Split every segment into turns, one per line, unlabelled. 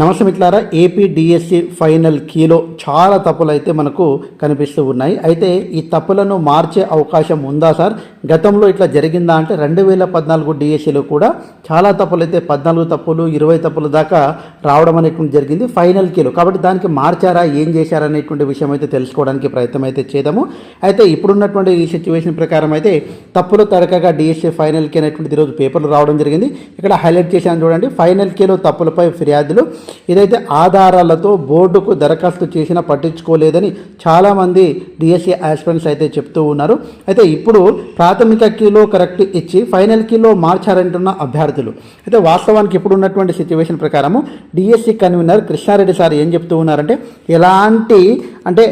నమస్తే మిత్రులారా AP DSC final కీలో చాలా తప్పులు అయితే మనకు కనిపిస్తూ ఉన్నాయి. అయితే ఈ తప్పులను మార్చే అవకాశం ఉందా సార్? గతంలో ఇట్లా జరిగిందా అంటే రెండు వేల పద్నాలుగు డిఎస్సిలో కూడా చాలా తప్పులు అయితే పద్నాలుగు తప్పులు ఇరవై తప్పుల దాకా రావడం అనేటువంటి జరిగింది ఫైనల్ కీలో. కాబట్టి దానికి మార్చారా ఏం చేశారా అనేటువంటి విషయం అయితే తెలుసుకోవడానికి ప్రయత్నం అయితే చేద్దాము. అయితే ఇప్పుడున్నటువంటి ఈ సిచ్యువేషన్ ప్రకారం అయితే తప్పులు తడకగా డిఎస్సి ఫైనల్ కీ అనేటువంటిది ఈరోజు పేపర్లు రావడం జరిగింది. ఇక్కడ హైలైట్ చేశాను చూడండి ఫైనల్ కీలో తప్పులపై ఫిర్యాదులు. ఇదైతే ఆధారాలతో బోర్డుకు దరఖాస్తు చేసినా పట్టించుకోలేదని చాలామంది డిఎస్సి ఆస్పిరెంట్స్ అయితే చెప్తూ ఉన్నారు. అయితే ఇప్పుడు ప్రాథమిక కీలో కరెక్ట్ ఇచ్చి ఫైనల్ కీలో మార్చారంటున్న అభ్యర్థులు. అయితే వాస్తవానికి ఇప్పుడు ఉన్నటువంటి సిచ్యువేషన్ ప్రకారము డిఎస్సి కన్వీనర్ కృష్ణారెడ్డి సార్ ఏం చెప్తూ ఉన్నారంటే ఎలాంటి అంటే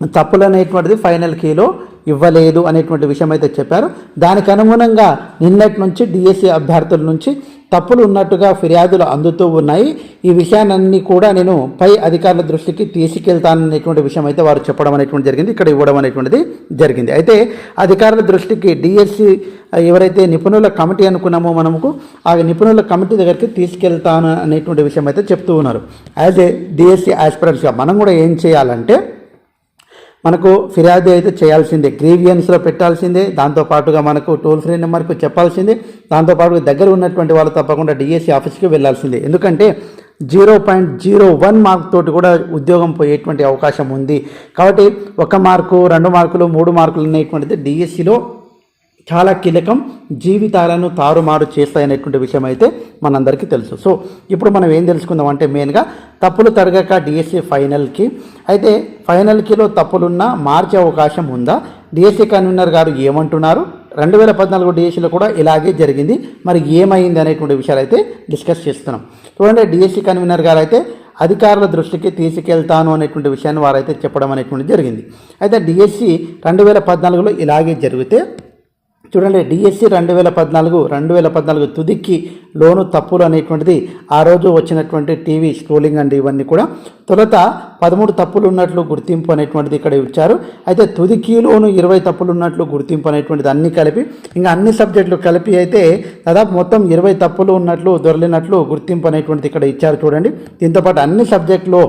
తప్పులు అనేటువంటిది ఫైనల్ కీలో ఇవ్వలేదు అనేటువంటి విషయం అయితే చెప్పారు. దానికి అనుగుణంగా నిన్నటి నుంచి డిఎస్సి అభ్యర్థుల నుంచి తప్పులు ఉన్నట్టుగా ఫిర్యాదులు అందుతూ ఉన్నాయి. ఈ విషయాన్ని కూడా నేను పై అధికారుల దృష్టికి తీసుకెళ్తాననేటువంటి విషయం అయితే వారు చెప్పడం అనేటువంటి జరిగింది. ఇక్కడ ఇవ్వడం అనేటువంటిది జరిగింది. అయితే అధికారుల దృష్టికి డిఎస్సి ఎవరైతే నిపుణుల కమిటీ అనుకున్నామో మనకు ఆ నిపుణుల కమిటీ దగ్గరికి తీసుకెళ్తాను అనేటువంటి విషయం అయితే చెప్తూ ఉన్నారు. యాజ్ ఏ డిఎస్సి ఆస్పిరెంట్స్గా మనం కూడా ఏం చేయాలంటే మనకు ఫిర్యాదు అయితే చేయాల్సిందే. గ్రీవియన్స్లో పెట్టాల్సిందే. దాంతోపాటుగా మనకు టోల్ ఫ్రీ నెంబర్కు చెప్పాల్సిందే. దాంతోపాటు దగ్గర ఉన్నటువంటి వాళ్ళు తప్పకుండా డిఎస్సి ఆఫీస్కి వెళ్ళాల్సిందే. ఎందుకంటే zero point zero one mark తోటి కూడా ఉద్యోగం పోయేటువంటి అవకాశం ఉంది. కాబట్టి ఒక మార్కు రెండు మార్కులు మూడు మార్కులు అనేటువంటిది డిఎస్సిలో చాలా కీలకం జీవితాలను తారుమారు చేస్తాయనేటువంటి విషయం అయితే మనందరికీ తెలుసు. సో ఇప్పుడు మనం ఏం తెలుసుకుందాం అంటే మెయిన్గా తప్పులు తరగక డిఎస్సి ఫైనల్కి. అయితే ఫైనల్కిలో తప్పులున్నా మార్చే అవకాశం ఉందా? డిఎస్సి కన్వీనర్ గారు ఏమంటున్నారు? రెండు వేల పద్నాలుగు డిఎస్సిలో కూడా ఇలాగే జరిగింది. మరి ఏమైంది అనేటువంటి విషయాలు అయితే డిస్కస్ చేస్తున్నాం. చూడండి డిఎస్సి కన్వీనర్ గారు అయితే అధికారుల దృష్టికి తీసుకెళ్తాను అనేటువంటి విషయాన్ని వారైతే చెప్పడం అనేటువంటి జరిగింది. అయితే డిఎస్సి రెండు వేల పద్నాలుగులో ఇలాగే జరిగితే చూడండి డిఎస్సి రెండు వేల పద్నాలుగు రెండు వేల పద్నాలుగు తుదికి లోను తప్పులు అనేటువంటిది ఆ రోజు వచ్చినటువంటి టీవీ స్క్రోలింగ్ అండి ఇవన్నీ కూడా. తొలుత పదమూడు తప్పులు ఉన్నట్లు గుర్తింపు అనేటువంటిది ఇక్కడ ఇచ్చారు. అయితే తుదికీలోను ఇరవై తప్పులు ఉన్నట్లు గుర్తింపు అనేటువంటిది అన్నీ కలిపి ఇంకా అన్ని సబ్జెక్టులు కలిపి అయితే దాదాపు మొత్తం ఇరవై తప్పులు ఉన్నట్లు దొరలినట్లు గుర్తింపు అనేటువంటిది ఇక్కడ ఇచ్చారు చూడండి. దీంతోపాటు అన్ని సబ్జెక్టులో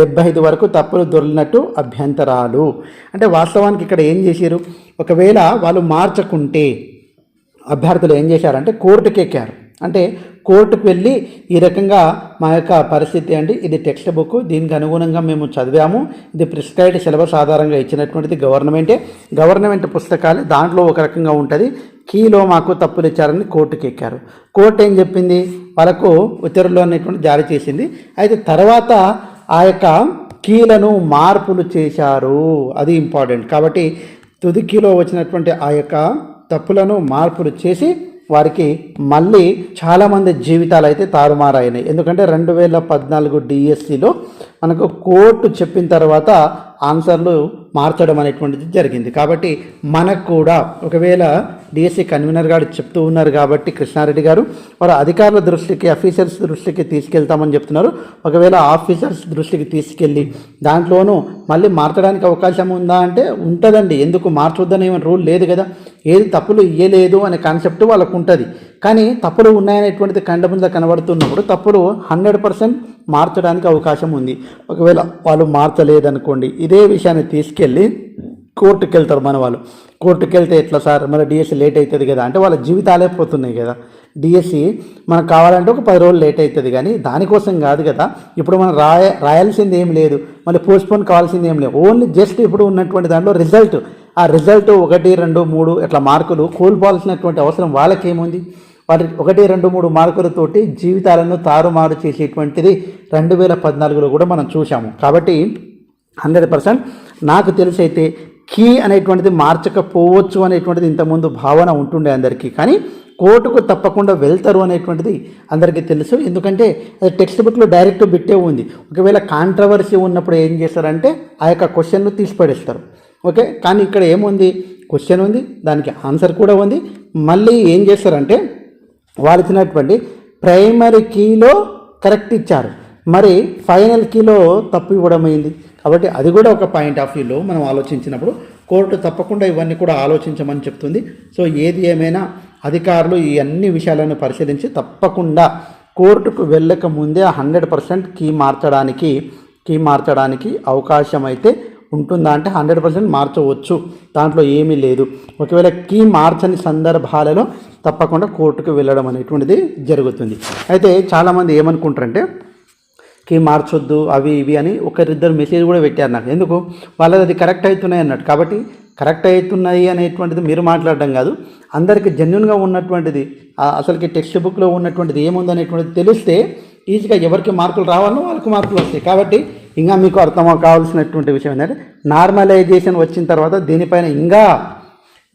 డెబ్బై ఐదు వరకు తప్పులు దొరికినట్టు అభ్యంతరాలు. అంటే వాస్తవానికి ఇక్కడ ఏం చేశారు? ఒకవేళ వాళ్ళు మార్చకుంటే అభ్యర్థులు ఏం చేశారంటే కోర్టుకెక్కారు. అంటే కోర్టుకు వెళ్ళి ఈ రకంగా మా యొక్క పరిస్థితి అండి ఇది టెక్స్ట్ బుక్. దీనికి అనుగుణంగా మేము చదివాము. ఇది ప్రిస్క్రైబ్డ్ సిలబస్ ఆధారంగా ఇచ్చినటువంటిది గవర్నమెంటే. గవర్నమెంట్ పుస్తకాలు దాంట్లో ఒక రకంగా ఉంటుంది. కీలో మాకు తప్పులు ఇచ్చారని కోర్టుకి ఎక్కారు. కోర్టు ఏం చెప్పింది? వాళ్ళకు ఉత్తర్వులు అనేటువంటి జారీ చేసింది. అయితే తర్వాత ఆ యొక్క కీలను మార్పులు చేశారు. అది ఇంపార్టెంట్. కాబట్టి తుదికీలో వచ్చినటువంటి ఆ యొక్క తప్పులను మార్పులు చేసి వారికి మళ్ళీ చాలామంది జీవితాలు అయితే తారుమారైనాయి. ఎందుకంటే రెండు వేల పద్నాలుగు డిఎస్సిలో మనకు కోర్టు చెప్పిన తర్వాత ఆన్సర్లు మార్చడం అనేటువంటిది జరిగింది. కాబట్టి మనకు కూడా ఒకవేళ డిఎస్సి కన్వీనర్ గారు చెప్తూ ఉన్నారు కాబట్టి కృష్ణారెడ్డి గారు వారు అధికారుల దృష్టికి అఫీసర్స్ దృష్టికి తీసుకెళ్తామని చెప్తున్నారు. ఒకవేళ ఆఫీసర్స్ దృష్టికి తీసుకెళ్ళి దాంట్లోనూ మళ్ళీ మార్చడానికి అవకాశం ఉందా అంటే ఉంటుందండి. ఎందుకు? మార్చొద్దని రూల్ లేదు కదా. ఏది తప్పులు ఇయ్యలేదు అనే కాన్సెప్ట్ వాళ్ళకు ఉంటుంది కానీ తప్పుడు ఉన్నాయనేటువంటిది కండ ముందు కనబడుతున్నప్పుడు తప్పుడు హండ్రెడ్ పర్సెంట్ మార్చడానికి అవకాశం ఉంది. ఒకవేళ వాళ్ళు మార్చలేదనుకోండి ఇదే విషయాన్ని తీసుకెళ్ళి కోర్టుకు వెళ్తారు మన వాళ్ళు. కోర్టుకు వెళ్తే ఎట్లా సార్? మరి డిఎస్సి లేట్ అవుతుంది కదా. అంటే వాళ్ళ జీవితాలే పోతున్నాయి కదా. డిఎస్సి మనకు కావాలంటే ఒక పది రోజులు లేట్ అవుతుంది కానీ దానికోసం కాదు కదా. ఇప్పుడు మనం రాయ రాయాల్సింది ఏం లేదు. మళ్ళీ పోస్ట్పోన్ కావాల్సింది ఏం లేదు. ఓన్లీ జస్ట్ ఇప్పుడు ఉన్నటువంటి దాంట్లో రిజల్ట్ ఆ రిజల్ట్ ఒకటి రెండు మూడు ఇట్లా మార్కులు కోల్పోవాల్సినటువంటి అవసరం వాళ్ళకేముంది? వాటి ఒకటి రెండు మూడు మార్కులతోటి జీవితాలను తారుమారు చేసేటువంటిది రెండు వేల పద్నాలుగులో కూడా మనం చూసాము కాబట్టి హండ్రెడ్ పర్సెంట్ నాకు తెలిసైతే కీ అనేటువంటిది మార్చకపోవచ్చు అనేటువంటిది ఇంతకుముందు భావన ఉంటుండే అందరికీ. కానీ కోర్టుకు తప్పకుండా వెళ్తారు అనేటువంటిది అందరికీ తెలుసు. ఎందుకంటే అది టెక్స్ట్ బుక్లో డైరెక్ట్ బిట్టే ఉంది. ఒకవేళ కాంట్రవర్సీ ఉన్నప్పుడు ఏం చేస్తారంటే ఆ యొక్క క్వశ్చన్ను తీసిపడేస్తారు. ఓకే? కానీ ఇక్కడ ఏముంది? క్వశ్చన్ ఉంది. దానికి ఆన్సర్ కూడా ఉంది. మళ్ళీ ఏం చేస్తారంటే వాళ్ళు ఇచ్చినటువంటి ప్రైమరీ కీలో కరెక్ట్ ఇచ్చారు. మరి ఫైనల్ కీలో తప్పు ఇవ్వడం అయింది కాబట్టి అది కూడా ఒక పాయింట్ ఆఫ్ వ్యూలో మనం ఆలోచించినప్పుడు కోర్టు తప్పకుండా ఇవన్నీ కూడా ఆలోచించమని చెప్తుంది. సో ఏది ఏమైనా అధికారులు ఈ అన్ని విషయాలను పరిశీలించి తప్పకుండా కోర్టుకు వెళ్ళక ముందే హండ్రెడ్ పర్సెంట్ కీ మార్చడానికి కీ మార్చడానికి అవకాశం అయితే ఉంటుందా అంటే హండ్రెడ్ పర్సెంట్ మార్చవచ్చు. దాంట్లో ఏమీ లేదు. ఒకవేళ కీ మార్చని సందర్భాలలో తప్పకుండా కోర్టుకు వెళ్ళడం అనేటువంటిది జరుగుతుంది. అయితే చాలామంది ఏమనుకుంటారంటే కీ మార్చొద్దు అవి ఇవి అని ఒకరిద్దరు మెసేజ్ కూడా పెట్టారు నాకు. ఎందుకు? వాళ్ళది అది కరెక్ట్ అవుతున్నాయి అన్నట్టు. కాబట్టి కరెక్ట్ అవుతున్నాయి అనేటువంటిది మీరు మాట్లాడడం కాదు. అందరికి జెన్యున్గా ఉన్నటువంటిది అసలుకి టెక్స్ట్ బుక్లో ఉన్నటువంటిది ఏముంది అనేటువంటిది తెలిస్తే ఈజీగా ఎవరికి మార్కులు రావాలో వాళ్ళకి మార్కులు వస్తాయి. కాబట్టి ఇంకా మీకు అర్థం కావాల్సినటువంటి విషయం ఏంటంటే నార్మలైజేషన్ వచ్చిన తర్వాత దీనిపైన ఇంకా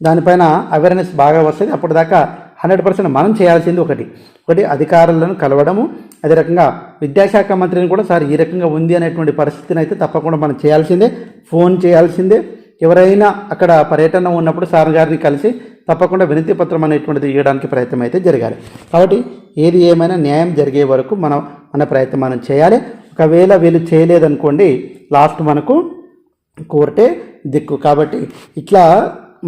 దానిపైన అవేర్నెస్ బాగా వస్తుంది. అప్పటిదాకా హండ్రెడ్ పర్సెంట్ మనం చేయాల్సింది ఒకటి. ఒకటి అధికారులను కలవడము అదే రకంగా విద్యాశాఖ మంత్రిని కూడా సార్ ఈ రకంగా ఉంది అనేటువంటి పరిస్థితిని అయితే తప్పకుండా మనం చేయాల్సిందే ఫోన్ చేయాల్సిందే. ఎవరైనా అక్కడ పర్యటన ఉన్నప్పుడు సార్ గారిని కలిసి తప్పకుండా వినతి పత్రం అనేటువంటిది ఇవ్వడానికి ప్రయత్నం అయితే జరగాలి. కాబట్టి ఏది ఏమైనా న్యాయం జరిగే వరకు మనం మన ప్రయత్నం మనం చేయాలి. ఒకవేళ వీళ్ళు చేయలేదనుకోండి లాస్ట్ మనకు కోర్టే దిక్కు. కాబట్టి ఇట్లా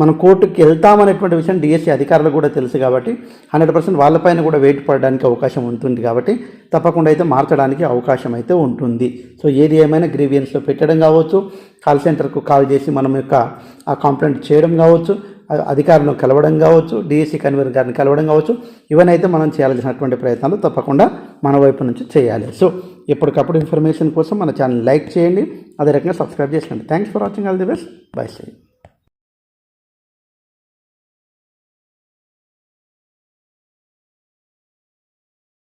మనం కోర్టుకి వెళ్తామనేటువంటి విషయం డిఎస్సి అధికారులకు కూడా తెలుసు కాబట్టి హండ్రెడ్ పర్సెంట్ వాళ్ళపైన కూడా వెయిట్ పడడానికి అవకాశం ఉంటుంది కాబట్టి తప్పకుండా అయితే మార్చడానికి అవకాశం అయితే ఉంటుంది. సో ఏది ఏమైనా గ్రీవియన్స్లో పెట్టడం కావచ్చు కాల్ సెంటర్కు కాల్ చేసి మనం యొక్క ఆ కంప్లైంట్ చేయడం కావచ్చు అధికారులను కలవడం కావచ్చు డిఎస్సి కన్వీనర్ గారిని కలవడం కావచ్చు ఇవన్నైతే మనం చేయాల్సినటువంటి ప్రయత్నాలు తప్పకుండా మన వైపు నుంచి చేయాలి. సో ఎప్పటికప్పుడు ఇన్ఫర్మేషన్ కోసం మన ఛానల్ లైక్ చేయండి. అదే రకంగా సబ్స్క్రైబ్ చేసుకోండి thanks for watching. All the best. Bye Sye